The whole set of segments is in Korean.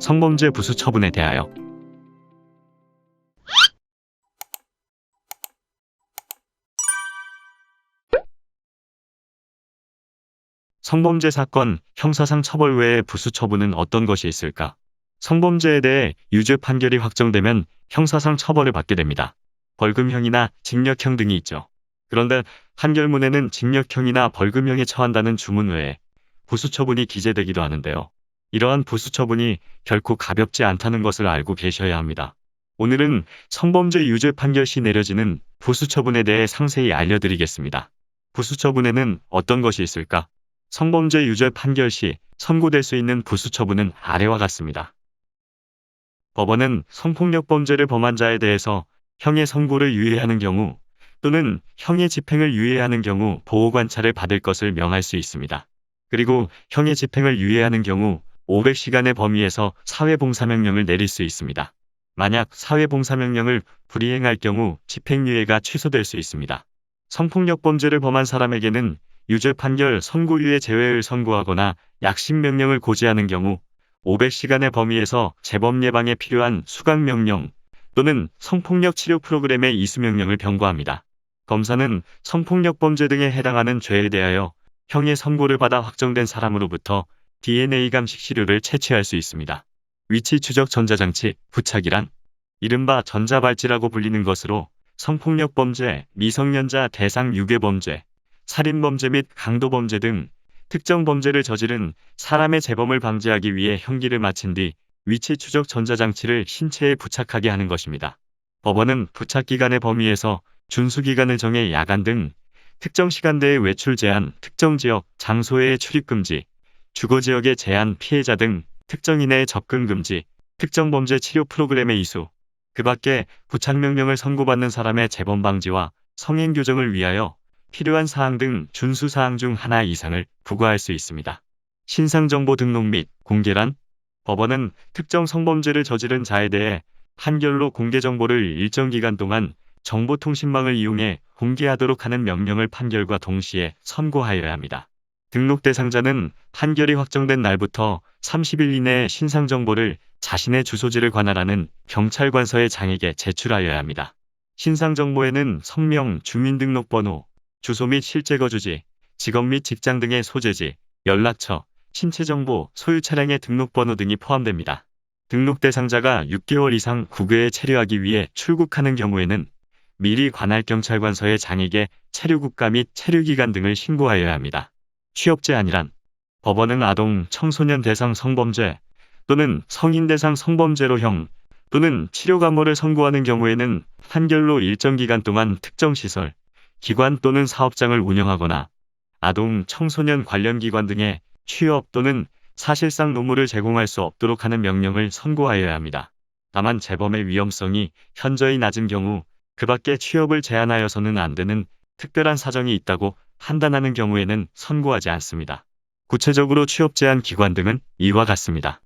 성범죄 부수 처분에 대하여 성범죄 사건 형사상 처벌 외에 부수 처분은 어떤 것이 있을까? 성범죄에 대해 유죄 판결이 확정되면 형사상 처벌을 받게 됩니다. 벌금형이나 징역형 등이 있죠. 그런데 판결문에는 징역형이나 벌금형에 처한다는 주문 외에 부수 처분이 기재되기도 하는데요. 이러한 부수 처분이 결코 가볍지 않다는 것을 알고 계셔야 합니다. 오늘은 성범죄 유죄 판결 시 내려지는 부수 처분에 대해 상세히 알려드리겠습니다. 부수 처분에는 어떤 것이 있을까? 성범죄 유죄 판결 시 선고될 수 있는 부수 처분은 아래와 같습니다. 법원은 성폭력 범죄를 범한 자에 대해서 형의 선고를 유예하는 경우 또는 형의 집행을 유예하는 경우 보호관찰을 받을 것을 명할 수 있습니다. 그리고 형의 집행을 유예하는 경우 500시간의 범위에서 사회봉사명령을 내릴 수 있습니다. 만약 사회봉사명령을 불이행할 경우 집행유예가 취소될 수 있습니다. 성폭력 범죄를 범한 사람에게는 유죄 판결 선고유예 제외를 선고하거나 약식명령을 고지하는 경우 500시간의 범위에서 재범 예방에 필요한 수강명령 또는 성폭력 치료 프로그램의 이수명령을 병고합니다. 검사는 성폭력 범죄 등에 해당하는 죄에 대하여 형의 선고를 받아 확정된 사람으로부터 DNA 감식 시료를 채취할 수 있습니다. 위치 추적 전자장치 부착이란 이른바 전자발찌라고 불리는 것으로 성폭력 범죄, 미성년자 대상 유괴 범죄, 살인 범죄 및 강도 범죄 등 특정 범죄를 저지른 사람의 재범을 방지하기 위해 형기를 마친 뒤 위치 추적 전자장치를 신체에 부착하게 하는 것입니다. 법원은 부착 기간의 범위에서 준수 기간을 정해 야간 등 특정 시간대의 외출 제한, 특정 지역, 장소의 출입 금지, 주거 지역의 제한, 피해자 등 특정인의 접근 금지, 특정 범죄 치료 프로그램의 이수, 그 밖에 부착 명령을 선고받는 사람의 재범 방지와 성행 교정을 위하여 필요한 사항 등 준수 사항 중 하나 이상을 부과할 수 있습니다. 신상 정보 등록 및 공개란 법원은 특정 성범죄를 저지른 자에 대해 판결로 공개 정보를 일정 기간 동안 정보통신망을 이용해 공개하도록 하는 명령을 판결과 동시에 선고하여야 합니다. 등록 대상자는 판결이 확정된 날부터 30일 이내에 신상 정보를 자신의 주소지를 관할하는 경찰관서의 장에게 제출하여야 합니다. 신상 정보에는 성명, 주민등록번호, 주소 및 실제 거주지, 직업 및 직장 등의 소재지, 연락처, 신체 정보, 소유 차량의 등록번호 등이 포함됩니다. 등록 대상자가 6개월 이상 국외에 체류하기 위해 출국하는 경우에는 미리 관할 경찰관서의 장에게 체류 국가 및 체류 기간 등을 신고하여야 합니다. 취업 제한이란 법원은 아동, 청소년 대상 성범죄 또는 성인 대상 성범죄로 형 또는 치료 감호를 선고하는 경우에는 판결로 일정 기간 동안 특정 시설, 기관 또는 사업장을 운영하거나 아동, 청소년 관련 기관 등의 취업 또는 사실상 노무를 제공할 수 없도록 하는 명령을 선고하여야 합니다. 다만 재범의 위험성이 현저히 낮은 경우 그 밖에 취업을 제한하여서는 안 되는 특별한 사정이 있다고 판단하는 경우에는 선고하지 않습니다. 구체적으로 취업 제한 기관 등은 이와 같습니다.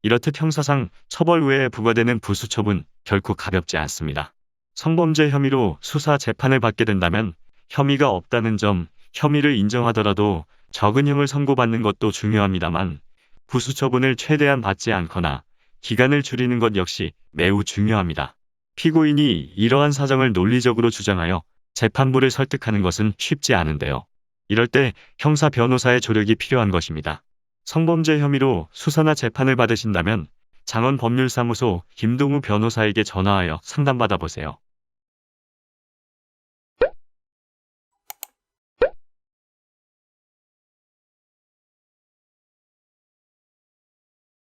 이렇듯 형사상 처벌 외에 부과되는 부수처분 결코 가볍지 않습니다. 성범죄 혐의로 수사 재판을 받게 된다면 혐의가 없다는 점, 혐의를 인정하더라도 적은 형을 선고받는 것도 중요합니다만 부수처분을 최대한 받지 않거나 기간을 줄이는 것 역시 매우 중요합니다. 피고인이 이러한 사정을 논리적으로 주장하여 재판부를 설득하는 것은 쉽지 않은데요. 이럴 때 형사 변호사의 조력이 필요한 것입니다. 성범죄 혐의로 수사나 재판을 받으신다면 장원 법률사무소 김동우 변호사에게 전화하여 상담받아 보세요.